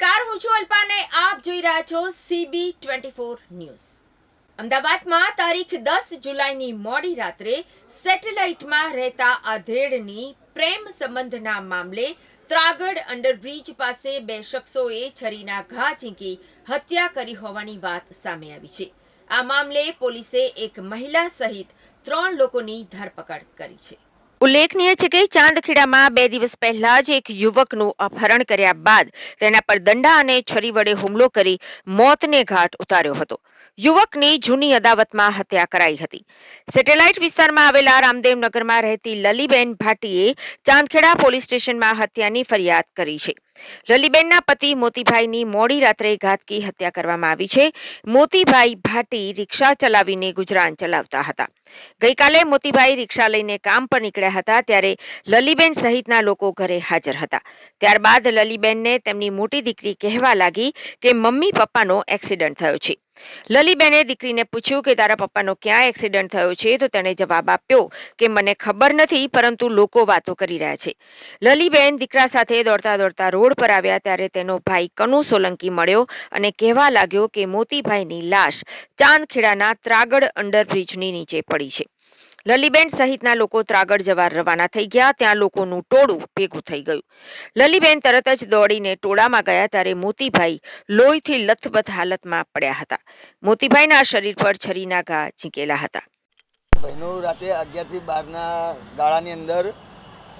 નમસ્કાર, હું છું અલ્પાને. આપ જોઈ રહ્યા છો સીબી ટ્વેન્ટી ફોર ન્યૂઝ. અમદાવાદમાં તારીખ દસ જુલાઈની મોડી રાત્રે સેટેલાઇટમાં રહેતા આધેડની પ્રેમ સંબંધના મામલે ત્રાગડ અંડરબ્રિજ પાસે બે શખ્સોએ છરીના ઘા ઝીંકી હત્યા કરી હોવાની વાત સામે આવી છે. આ મામલે પોલીસે એક મહિલા સહિત ત્રણ લોકોની ધરપકડ કરી છે. ઉલ્લેખનીય છે કે ચાંદખેડામાં બે દિવસ પહેલા જ એક યુવકનું અપહરણ કર્યા બાદ તેના પર દંડા અને છરી વડે હુમલો કરી મોતને ઘાટ ઉતાર્યો હતો. યુવકની જૂની અદાવતમાં હત્યા કરાઈ હતી. સેટેલાઇટ વિસ્તારમાં આવેલા રામદેવનગરમાં રહેતી લલીબેન ભાટીએ ચાંદખેડા પોલીસ સ્ટેશનમાં હત્યાની ફરિયાદ કરી છે. લલીબેનના પતિ મોતીભાઈની મોડી રાત્રે ઘાતકી હત્યા કરવામાં આવી છે. મોતીભાઈ ભાટી રિક્ષા ચલાવીને ગુજરાન ચલાવતા હતા. ગઈકાલે મોતીભાઈ રિક્ષા લઈને કામ પર નીકળ્યા હતા ત્યારે લલીબેન સહિતના લોકો ઘરે હાજર હતા. ત્યારબાદ લલીબેનને તેમની મોટી દીકરી કહેવા લાગી કે મમ્મી પપ્પાનો એક્સિડન્ટ થયો છે. લલીબેને દીકરીને પૂછ્યું કે તારા પપ્પાનો ક્યાં એક્સિડન્ટ થયો છે તો તેણે જવાબ આપ્યો કે મને ખબર નથી પરંતુ લોકો વાતો કરી રહ્યા છે. લલીબેન દીકરા સાથે દોડતા દોડતા રોડ પર આવ્યા ત્યારે તેનો ભાઈ કનુ સોલંકી મળ્યો અને કહેવા લાગ્યો કે મોતીભાઈની લાશ ચાંદખેડાના ત્રાગડ અંડરબ્રિજની નીચે પડી છે. લલીબેન સહિતના લોકો ત્રાગડ જવા રવાના થઈ ગયા. ત્યાં લોકોનું ટોળું ભેગું થઈ ગયું. લલીબેન તરત જ દોડીને ટોળામાં ગયા ત્યારે મોતીભાઈ લોહીથી લથબથ હાલતમાં પડ્યા હતા. મોતીભાઈના શરીર પર છરીના ઘા ઝીંકેલા હતા. બહેનો રાતે અગિયારથી બારના ગાળાની અંદર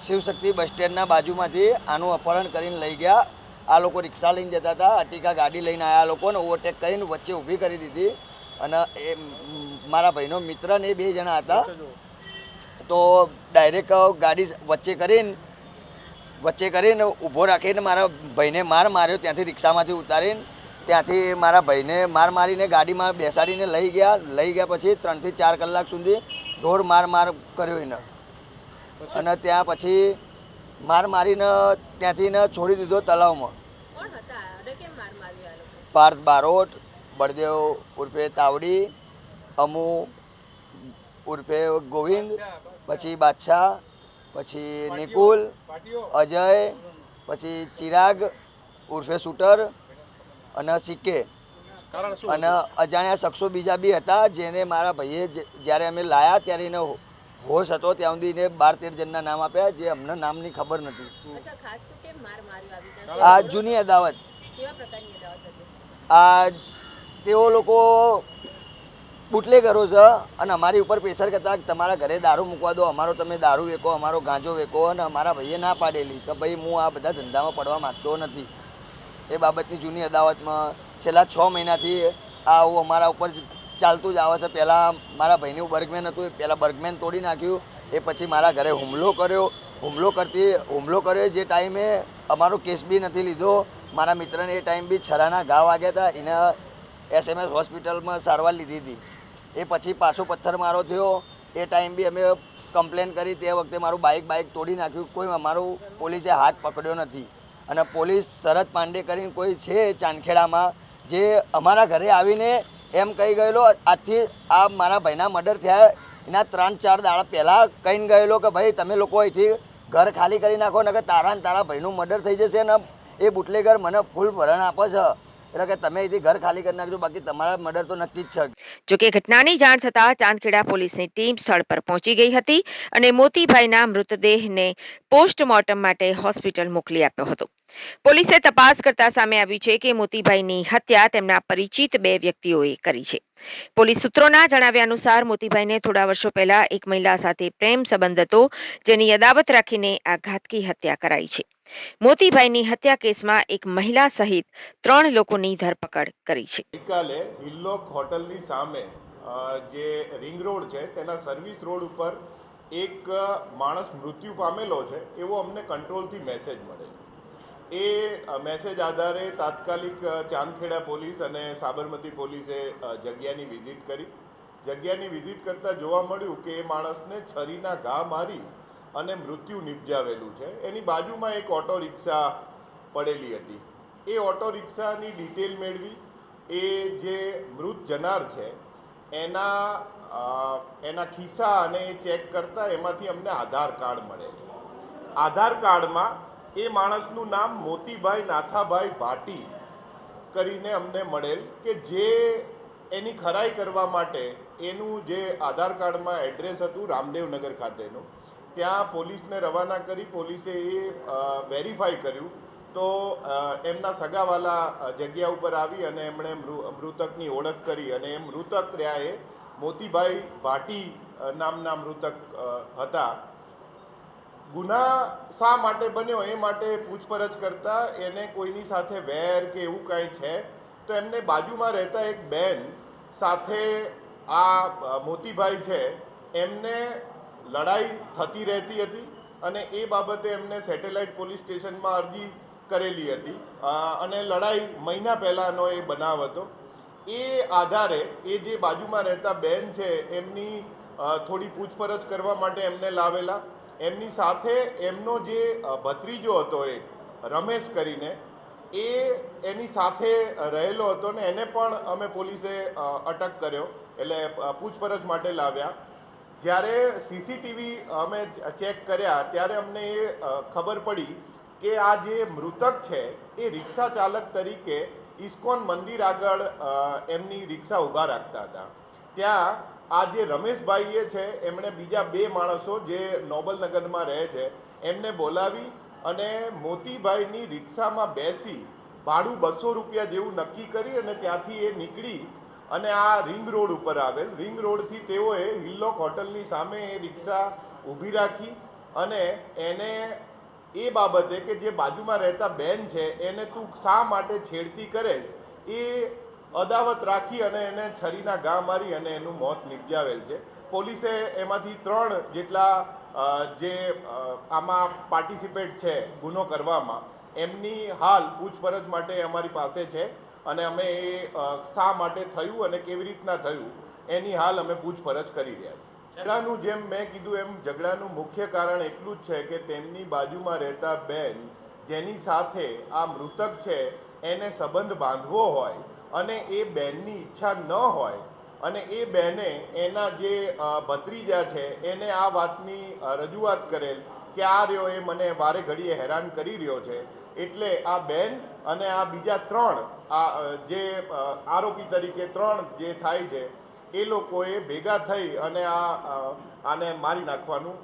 શિવશક્તિ બસ સ્ટેન્ડના બાજુમાંથી આનું અપહરણ કરીને લઈ ગયા. આ લોકો રિક્ષા લઈને જતા હતા અટીકા ગાડી લઈને આવ્યા લોકોને ઓવરટેક કરીને વચ્ચે ઊભી કરી દીધી. અને એ મારા ભાઈનો મિત્ર ને એ બે જણા હતા. તો ડાયરેક્ટ ગાડી વચ્ચે કરીને વચ્ચે કરીને ઊભો રાખીને મારા ભાઈને માર માર્યો ત્યાંથી રિક્ષામાંથી ઉતારીને ત્યાંથી મારા ભાઈને માર મારીને ગાડીમાં બેસાડીને લઈ ગયા. લઈ ગયા પછી ત્રણથી ચાર કલાક સુધી ઢોર માર માર કર્યો એને. અને ત્યાં પછી માર મારીને ત્યાંથી ને છોડી દીધો તલાવમાં. પાર્થ બારોટ બળદેવ ઉર્ફે તાવડી અમુ ઉર્ફે ગોવિંદ પછી બાદશાહ પછી નિકુલ અજય પછી ચિરાગ ઉર્ફે શૂટર અને સિક્કે. અને અજાણ્યા શખ્સો બીજા બી હતા જેને મારા ભાઈએ જ્યારે અમે લાયા ત્યારે એને હોશ હતો ત્યાં સુધી એને બાર તેર જણના નામ આપ્યા જે અમને નામની ખબર નથી. આ જૂની અદાવત. આ તેઓ લોકો બુટલેગરો છે અને અમારી ઉપર પ્રેશર કરતા તમારા ઘરે દારૂ મૂકવા દો અમારો તમે દારૂ વેકો અમારો ગાંજો વેકો અને અમારા ભાઈએ ના પાડેલી કે ભાઈ હું આ બધા ધંધામાં પડવા માંગતો નથી. એ બાબતની જૂની અદાવતમાં છેલ્લા છ મહિનાથી આ આવું અમારા ઉપર ચાલતું જ આવે છે. પહેલાં મારા ભાઈનું બર્ગમેન હતું, એ પહેલાં બર્ગમેન તોડી નાખ્યું, એ પછી મારા ઘરે હુમલો કર્યો. હુમલો કરતી, હુમલો કર્યો જે ટાઈમે અમારો કેસ બી નથી લીધો. મારા મિત્રને એ ટાઈમ બી છરાના ઘા વાગ્યા હતા, એને એસએમએસ હોસ્પિટલમાં સારવાર લીધી હતી. એ પછી પાછો પથ્થર મારો થયો. એ ટાઈમ બી અમે કમ્પ્લેન કરી તે વખતે મારું બાઇક બાઇક તોડી નાખ્યું. કોઈ અમારું પોલીસે હાથ પકડ્યો નથી. અને પોલીસ શરદ પાંડે કરીને કોઈ છે ચાંદખેડામાં, જે અમારા ઘરે આવીને એમ કહી ગયેલો, આજથી આ મારા ભાઈના મર્ડર થયા એના ત્રણ ચાર દાડા પહેલાં કહીને ગયેલો કે, ભાઈ, તમે લોકો અહીંથી ઘર ખાલી કરી નાખો ને કે તારા ને તારા ભાઈનું મર્ડર થઈ જશે ને એ બુટલેગર મને ફૂલ ભરણ આપે છે. એટલે કે, તમે અહીંથી ઘર ખાલી કરી નાખજો, બાકી તમારા મર્ડર તો નક્કી જ છે. જોકે ઘટનાની જાણ થતાં ચાંદખેડા પોલીસની ટીમ સ્થળ પર પહોંચી ગઈ હતી અને મોતીભાઈના મૃતદેહને પોસ્ટમોર્ટમ માટે હોસ્પિટલ મોકલી આપ્યો હતો. પોલીસે તપાસ કરતા સામે આવ્યું છે કે મોતીભાઈની હત્યા તેમના પરિચિત બે વ્યક્તિઓએ કરી છે. પોલીસ સૂત્રોના જણાવ્યા અનુસાર મોતીભાઈને થોડા વર્ષો પહેલા એક મહિલા સાથે પ્રેમ સંબંધ હતો, જેની અદાવત રાખીને આ ઘાતકી હત્યા કરાઈ છે. મોતીભાઈની હત્યા કેસમાં એક મહિલા સહિત ત્રણ લોકોની ધરપકડ કરી છે. ગઈકાલે હિલ્લોક હોટલની સામે જે રિંગ રોડ છે, તેના સર્વિસ રોડ ઉપર એક માણસ મૃત્યુ પામેલો છે, એવો અમને કંટ્રોલથી મેસેજ મળેલો. એ મેસેજ આધારે તાત્કાલિક ચાંદખેડા પોલીસ અને સાબરમતી પોલીસે જગ્યાની વિઝિટ કરી. જગ્યાની વિઝિટ કરતાં જોવા મળ્યું કે એ માણસને છરીના ઘા મારી અને મૃત્યુ નિપજાવેલું છે. એની બાજુમાં એક ઓટો રિક્ષા પડેલી હતી. એ ઓટો રિક્ષાની ડિટેલ મેળવી. એ જે મૃત જનાર છે, એના એના ખિસ્સા અને એ ચેક કરતા એમાંથી અમને આધાર કાર્ડ મળે આધાર કાર્ડમાં એ માણસનું નામ મોતીભાઈ નાથાભાઈ ભાટી કરીને અમને મળેલ કે જે એની ખરાઈ કરવા માટે એનું જે આધાર કાર્ડમાં એડ્રેસ હતું રામદેવનગર ખાતેનું ત્યાં પોલીસને રવાના કરી પોલીસે એ વેરીફાઈ કર્યું. તો એમના સગાવાલા જગ્યા ઉપર આવી અને એમણે મૃતકની ઓળખ કરી અને એ મૃતક રહ્યા એ મોતીભાઈ ભાટી નામના મૃતક હતા. ગુના શા માટે બન્યો એ માટે પૂછપરછ કરતા એને કોઈની સાથે વેર કે એવું કાંઈ છે? તો એમને બાજુમાં રહેતા એક બેન સાથે આ મોતીભાઈ છે. એમને લડાઈ થતી રહેતી હતી અને એ બાબતે એમને સેટેલાઇટ પોલીસ સ્ટેશનમાં અરજી કરેલી હતી. અને લડાઈ મહિના પહેલાંનો એ બનાવ હતો. એ આધારે એ જે બાજુમાં રહેતા બેન છે, એમની થોડી પૂછપરછ કરવા માટે એમને લાવેલા. એમની સાથે એમનો જે ભત્રીજો હતો એ, રમેશ કરીને, એ એની સાથે રહેલો હતો ને એને પણ અમે પોલીસે અટક કર્યો. એટલે પૂછપરછ માટે લાવ્યા. જ્યારે સીસીટીવી અમે ચેક કર્યા, ત્યારે અમને એ ખબર પડી કે આ જે મૃતક છે, એ રિક્ષા ચાલક તરીકે ઇસ્કોન મંદિર આગળ એમની રિક્ષા ઊભા રાખતા હતા. ત્યાં આ જે રમેશભાઈએ છે, એમણે બીજા બે માણસો જે નોબલનગરમાં રહે છે, એમને બોલાવી અને મોતીભાઈની રિક્ષામાં બેસી ભાડું બસો રૂપિયા જેવું નક્કી કરી અને ત્યાંથી એ નીકળી અને આ રિંગ રોડ ઉપર આવેલ. રિંગ રોડથી તેઓએ હિલ્લોક હોટલની સામે એ રિક્ષા ઊભી રાખી અને એને એ બાબતે કે જે બાજુમાં રહેતા બેન છે, એને તું શા માટે છેડતી કરે એ અદાવત રાખી અને એને છરીના ઘા મારી અને એનું મોત નિપજાવેલ છે. પોલીસે એમાંથી ત્રણ જેટલા જે આમાં પાર્ટિસિપેટ છે ગુનો કરવામાં, એમની હાલ પૂછપરછ માટે અમારી પાસે છે. અને અમે એ શા માટે થયું અને કેવી રીતના થયું, એની હાલ અમે પૂછપરછ કરી રહ્યા છીએ. ઝઘડાનું જેમ મેં કીધું એમ, ઝઘડાનું મુખ્ય કારણ એટલું જ છે કે તેમની બાજુમાં રહેતા બેન, જેની સાથે આ મૃતક છે, એને સંબંધ બાંધવો હોય અને એ બેનની ઈચ્છા ન હોય અને એ બહેને એના જે ભત્રીજા છે, એને આ વાતની રજૂઆત કરેલ કે આ રહ્યો એ મને વારે ઘડીએ હેરાન કરી રહ્યો છે. એટલે આ બેન અને આ બીજા ત્રણ, આ જે આરોપી તરીકે ત્રણ જે થાય છે, એ લોકોએ ભેગા થઈ અને આ આને મારી નાખવાનું